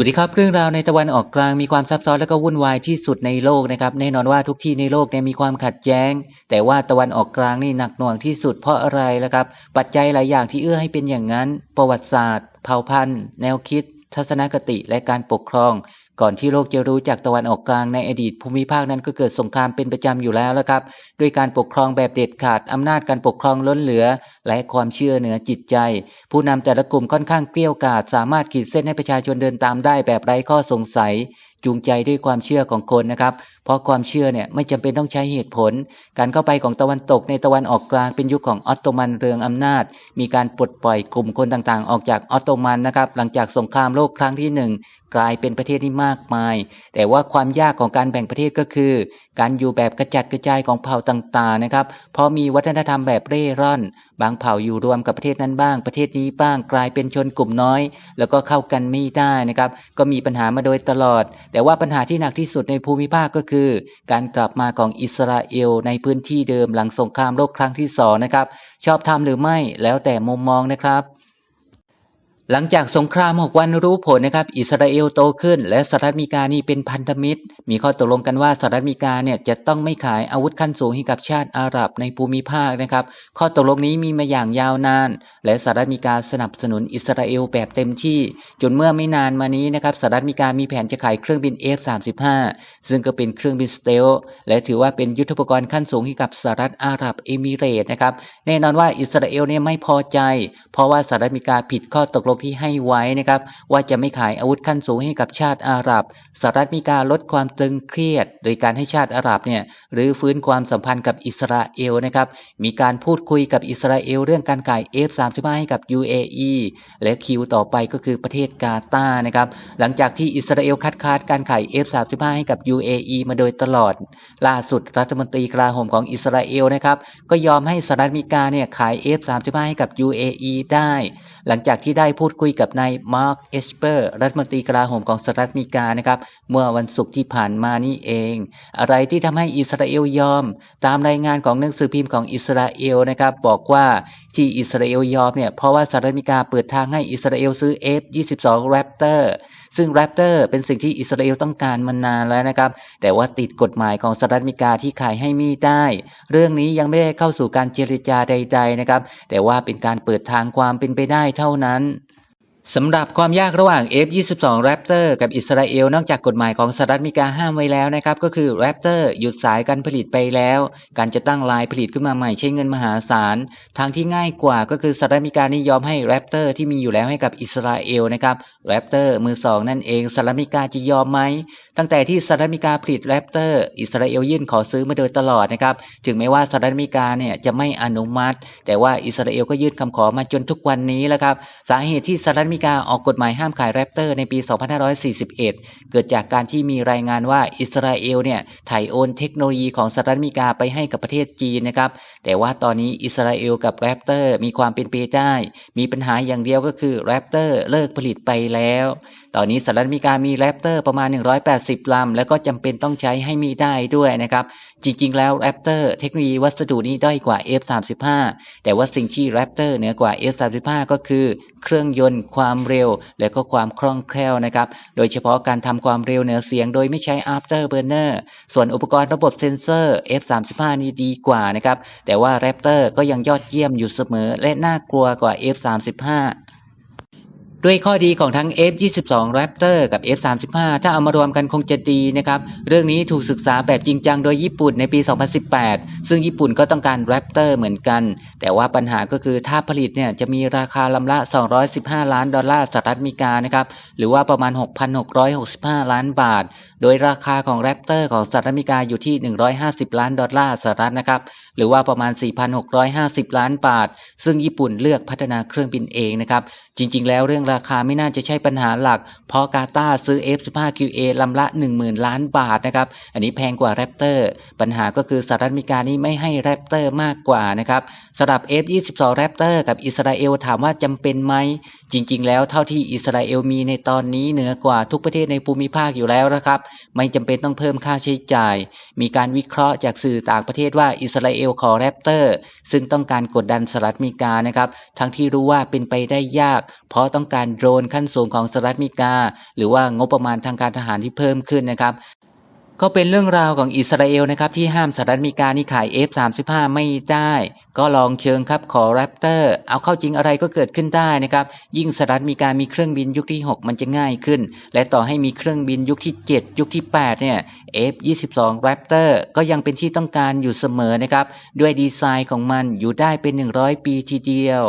สวัสดีครับเรื่องราวในตะวันออกกลางมีความซับซ้อนและก็วุ่นวายที่สุดในโลกนะครับแน่นอนว่าทุกที่ในโลกเนี่ยมีความขัดแย้ง แต่ว่าตะวันออกกลางนี่หนักหน่วงที่สุดเพราะอะไรละครับ ปัจจัยหลายอย่างที่เอื้อให้เป็นอย่างนั้น ประวัติศาสตร์ เผ่าพันธุ์ แนวคิด ทัศนคติและการปกครอง ก่อนที่โลกจะรู้จักตะวันออกกลางในอดีตภูมิภาคนั้นก็เกิดสงครามเป็นประจำอยู่แล้วละครับ ด้วยการปกครองแบบเด็ดขาดอำนาจการปกครองล้นเหลือ และความเชื่อเหนือจิตใจ ผู้นำแต่ละกลุ่มค่อนข้างเกลี้ยวกล่อมสามารถขีดเส้นให้ประชาชนเดินตามได้แบบไร้ข้อสงสัยจูงใจด้วยความเชื่อของคนนะครับ เพราะความเชื่อเนี่ยไม่จำเป็นต้องใช้เหตุผล การเข้าไปของตะวันตกในตะวันออกกลางเป็นยุคของออตโตมันเรืองอำนาจ มีการปลดปล่อยกลุ่มคนต่างๆ ออกจากออตโตมันนะครับหลังจากสงครามโลกครั้งที่หนึ่งกลายเป็นประเทศที่มากมาย แต่ว่าความยากของการแบ่งประเทศก็คือ การอยู่แบบกระจัดกระจายของเผ่าต่างๆนะครับเพราะมีวัฒนธรรมแบบเร่ร่อน บางเผ่าอยู่รวมกับประเทศนั้นบ้าง ประเทศนี้บ้างกลายเป็นชนกลุ่มน้อย แล้วก็เข้ากันไม่ได้นะครับก็มีปัญหามาโดยตลอดแต่ว่าปัญหาที่หนักที่สุดในภูมิภาคก็คือ การกลับมาของอิสราเอลในพื้นที่เดิมหลังสงครามโลกครั้งที่สองนะครับ ชอบทำหรือไม่แล้วแต่มุมมองนะครับ หลังจากสงคราม6วันรู้ผลนะครับ อิสราเอลโตขึ้น และสหรัฐอเมริกานี่เป็นพันธมิตร มีข้อตกลงกันว่าสหรัฐอเมริกาเนี่ยจะต้องไม่ขายอาวุธขั้นสูงให้กับชาติอาหรับในภูมิภาคนะครับ ข้อตกลงนี้มีมาอย่างยาวนาน และสหรัฐอเมริกาสนับสนุนอิสราเอลแบบเต็มที่จนเมื่อไม่นานมานี้นะครับสหรัฐอเมริกามีแผนจะขายเครื่องบิน F-35 ซึ่งก็เป็นเครื่องบินสเตลและถือว่าเป็นยุทธปกรณ์ขั้นสูงให้กับสหรัฐอาหรับเอมิเรต์นะครับแน่นอนว่าอิสราเอลเนี่ยไม่พอใจ เพราะว่าสหรัฐอเมริกาผิดข้อตกลงที่ให้ไว้นะครับว่าจะไม่ขายอาวุธขั้นสูงให้กับชาติอาหรับสหรัฐมริการลดความตึงเครียด โดยการให้ชาติอาหรับเนี่ยหรือฟื้นความสัมพันธ์กับอิสราเอลนะครับมีการพูดคุยกับอิสราเอลเรื่องการขาย F35 ให้กับ UAE และคิวต่อไปก็คือประเทศกาตาร์นะครับหลังจากที่อิสราเอลคัดค้านการขาย F35 ให้กับ UAE มาโดยตลอด ล่าสุดรัฐมนตรีกลาโหมของอิสราเอลนะครับก็ยอมให้สหรัฐอเมริกาเนี่ยขาย F35 ให้กับ UAE ได้ หลังจากที่ได้พูดคุยกับนายมาร์คเอสเปอร์รัฐมนตรีกลาโหมของสหรัฐอเมริกานะครับเมื่อวันศุกร์ที่ผ่านมานี่เอง อะไรที่ทำให้อิสราเอลยอม ตามรายงานของหนังสือพิมพ์ของอิสราเอลนะครับบอกว่าที่อิสราเอลยอมเนี่ยเพราะว่าสหรัฐอเมริกาเปิดทางให้อิสราเอลซื้อ F22 Raptor ซึ่งแรปเตอร์เป็นสิ่งที่อิสราเอลต้องการมานานแล้วนะครับ แต่ว่าติดกฎหมายของสหรัฐอเมริกาที่ขายให้มีได้ เรื่องนี้ยังไม่ได้เข้าสู่การเจรจาใด ๆนะครับ แต่ว่าเป็นการเปิดทางความเป็นไปได้เท่านั้น สำหรับความยากระหว่าง F22 Raptor กับอิสราเอลนอกจากกฎหมายของสหรัฐอเมริกาห้ามไว้แล้วนะครับ ก็คือ Raptor หยุดสายการผลิตไปแล้ว การจะตั้งลายผลิตขึ้นมาใหม่ใช้เงินมหาศาล ทางที่ง่ายกว่าก็คือสหรัฐอเมริกานี่ยอมให้ Raptor ที่มีอยู่แล้วให้กับอิสราเอลนะครับ Raptor มือสองนั่นเองสหรัฐอเมริกาจะยอมไหมตั้งแต่ที่สหรัฐอเมริกาผลิต Raptor อิสราเอลยื่นขอซื้อมาโดยตลอดนะครับถึงแม้ว่าสหรัฐอเมริกาเนี่ยจะไม่อนุมัติ แต่ว่าอิสราเอลก็ยื่นคำขอมาจนทุกวันนี้แล้วครับสาเหตุที่สหรัฐอเมริกาออกกฎหมายห้ามขายแรปเตอร์ในปี 2541 เกิดจากการที่มีรายงานว่าอิสราเอลเนี่ยถ่ายโอนเทคโนโลยีของสหรัฐอเมริกาไปให้กับประเทศจีนนะครับ แต่ว่าตอนนี้อิสราเอลกับแรปเตอร์มีความเป็นไปได้ มีปัญหาอย่างเดียวก็คือแรปเตอร์เลิกผลิตไปแล้ว ตอนนี้สหรัฐอเมริกามีแรปเตอร์ประมาณ 180 ลำ แล้วก็จำเป็นต้องใช้ให้มีได้ด้วยนะครับ จริง ๆ แล้วแรปเตอร์เทคโนโลยีวัสดุนี้ด้อยกว่า F35 แต่ว่าสิ่งที่แรปเตอร์เหนือกว่า F35 ก็คือเครื่องยนต์ความเร็ว และก็ความคล่องแคล่วนะครับ โดยเฉพาะการทำความเร็วเหนือเสียงโดยไม่ใช้ afterburner ส่วนอุปกรณ์ระบบเซ็นเซอร์ F35 นี่ดีกว่านะครับ แต่ว่าแรปเตอร์ก็ยังยอดเยี่ยมอยู่เสมอและน่ากลัวกว่า F35 ด้วยข้อดีของทั้ง F22 Raptor กับ F35 ถ้าเอามารวมกันคงจะดีนะครับ เรื่องนี้ถูกศึกษาแบบจริงจังโดยญี่ปุ่นในปี 2018 ซึ่งญี่ปุ่นก็ต้องการ Raptor เหมือนกัน แต่ว่าปัญหาก็คือถ้าผลิตเนี่ยจะมีราคาลำละ 215 ล้านดอลลาร์สหรัฐอเมริกานะครับ หรือว่าประมาณ 6,665 ล้านบาท โดยราคาของ Raptor ของสหรัฐอเมริกาอยู่ที่ 150 ล้านดอลลาร์สหรัฐนะครับ หรือว่าประมาณ 4,650 ล้านบาท ซึ่งญี่ปุ่นเลือกพัฒนาเครื่องบินเองนะครับ จริง ๆ แล้วเรื่องราคาไม่น่าจะใช่ปัญหาหลัก เพราะกาตาซื้อ F15QA ลำละ 10,000 ล้านบาทนะครับ อันนี้แพงกว่าแรปเตอร์ ปัญหาก็คือสหรัฐอเมริกานี่ไม่ให้แรปเตอร์มากกว่านะครับสำหรับ F22 Raptor กับอิสราเอลถามว่าจำเป็นไหม จริง ๆ แล้วเท่าที่อิสราเอลมีในตอนนี้เหนือกว่าทุกประเทศในภูมิภาคอยู่แล้วนะครับ ไม่จำเป็นต้องเพิ่มค่าใช้จ่าย มีการวิเคราะห์จากสื่อต่างประเทศว่าอิสราเอลขอแรปเตอร์ซึ่งต้องการกดดันสหรัฐอเมริกานะครับ ทั้งที่รู้ว่าเป็นไปได้ยาก เพราะต้องการการโดรนขั้นสูงของสหรัฐอเมริกา หรือว่างบประมาณทางการทหารที่เพิ่มขึ้นนะครับก็เป็นเรื่องราวของอิสราเอลนะครับที่ห้ามสหรัฐอเมริกานี่ขาย F35 ไม่ได้ ก็ลองเชิงครับขอแรปเตอร์เอาเข้าจริงอะไรก็เกิดขึ้นได้นะครับ ยิ่งสหรัฐอเมริกามีเครื่องบินยุคที่ 6 มันจะง่ายขึ้น และต่อให้มีเครื่องบินยุคที่ 7 ยุคที่ 8 เนี่ย F22 Raptor ก็ยังเป็นที่ต้องการอยู่เสมอนะครับ ด้วยดีไซน์ของมันอยู่ได้เป็น 100 ปีทีเดียว